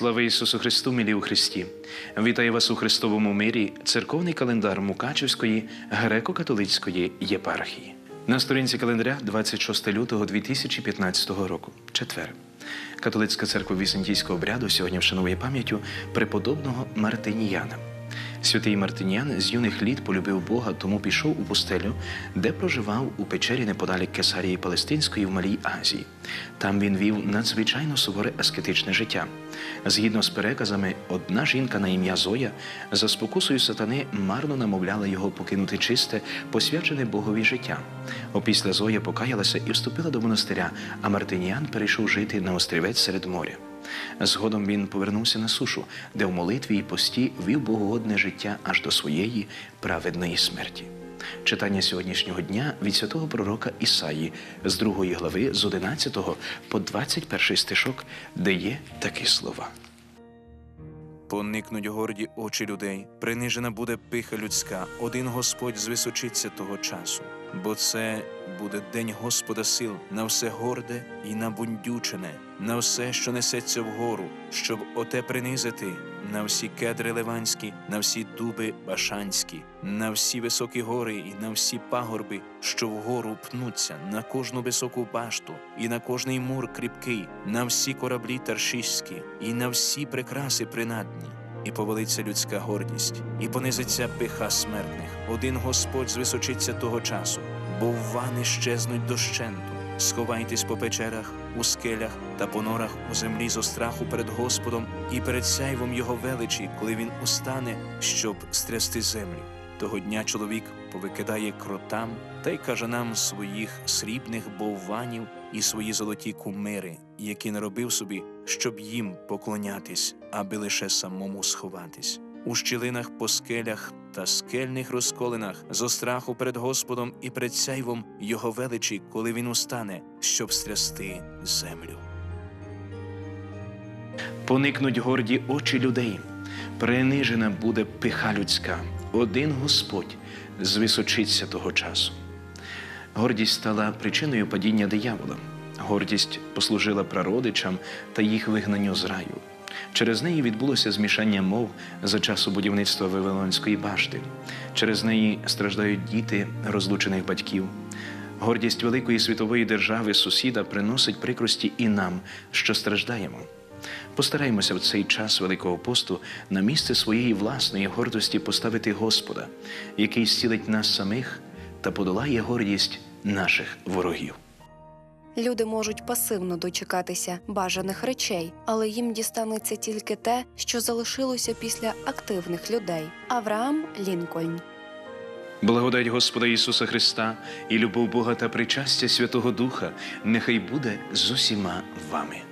Слава Ісусу Христу, милі у Христі! Вітаю вас у Христовому мирі, церковний календар Мукачевської греко-католицької єпархії. На сторінці календаря 26 лютого 2015 року, четвер. Католицька церква Візантійського обряду сьогодні вшанує пам'яттю преподобного Мартиніяна. Святий Мартиніян з юних літ полюбив Бога, тому пішов у пустелю, де проживав у печері неподалік Кесарії Палестинської в Малій Азії. Там він вів надзвичайно суворе аскетичне життя. Згідно з переказами, одна жінка на ім'я Зоя за спокусою сатани марно намовляла його покинути чисте, посвячене Богові життя. Опісля Зоя покаялася і вступила до монастиря, а Мартиніян перейшов жити на острівець серед моря. Згодом він повернувся на сушу, де в молитві і пості вів богогодне життя аж до своєї праведної смерті. Читання сьогоднішнього дня від святого пророка Ісаї з другої глави з 11 по 21 стишок, де є такі слова. Поникнуть горді очі людей, принижена буде пиха людська, один Господь звисочиться того часу, бо це буде день Господа сил на все горде і набундючене, на все, що несеться вгору, щоб оте принизити, на всі кедри ливанські, на всі дуби башанські, на всі високі гори і на всі пагорби, що вгору пнуться, на кожну високу башту, і на кожний мур кріпкий, на всі кораблі таршиські, і на всі прикраси принадні. І повалиться людська гордість, і понизиться пиха смертних. Один Господь звисочиться того часу, бо вани щезнуть дощенту. Сховайтесь по печерах, у скелях та по норах у землі зо страху перед Господом і перед сяйвом Його величі, коли він устане, щоб стрясти землю. Того дня чоловік повикидає кротам та й кажанам своїх срібних бовванів і свої золоті кумири, які наробив собі, щоб їм поклонятись, аби лише самому сховатись. У щілинах по скелях та скельних розколинах зо страху перед Господом і перед сяйвом Його величі, коли він устане, щоб стрясти землю. Поникнуть горді очі людей, принижена буде пиха людська. Один Господь звисочиться того часу. Гордість стала причиною падіння диявола. Гордість послужила прародичам та їх вигнанню з раю. Через неї відбулося змішання мов за часу будівництва Вавилонської башти. Через неї страждають діти розлучених батьків. Гордість великої світової держави сусіда приносить прикрості і нам, що страждаємо. Постараємося в цей час Великого посту на місце своєї власної гордості поставити Господа, який зцілить нас самих та подолає гордість наших ворогів. Люди можуть пасивно дочекатися бажаних речей, але їм дістанеться тільки те, що залишилося після активних людей. Авраам Лінкольн. Благодать Господа Ісуса Христа і любов Бога та причастя Святого Духа нехай буде з усіма вами.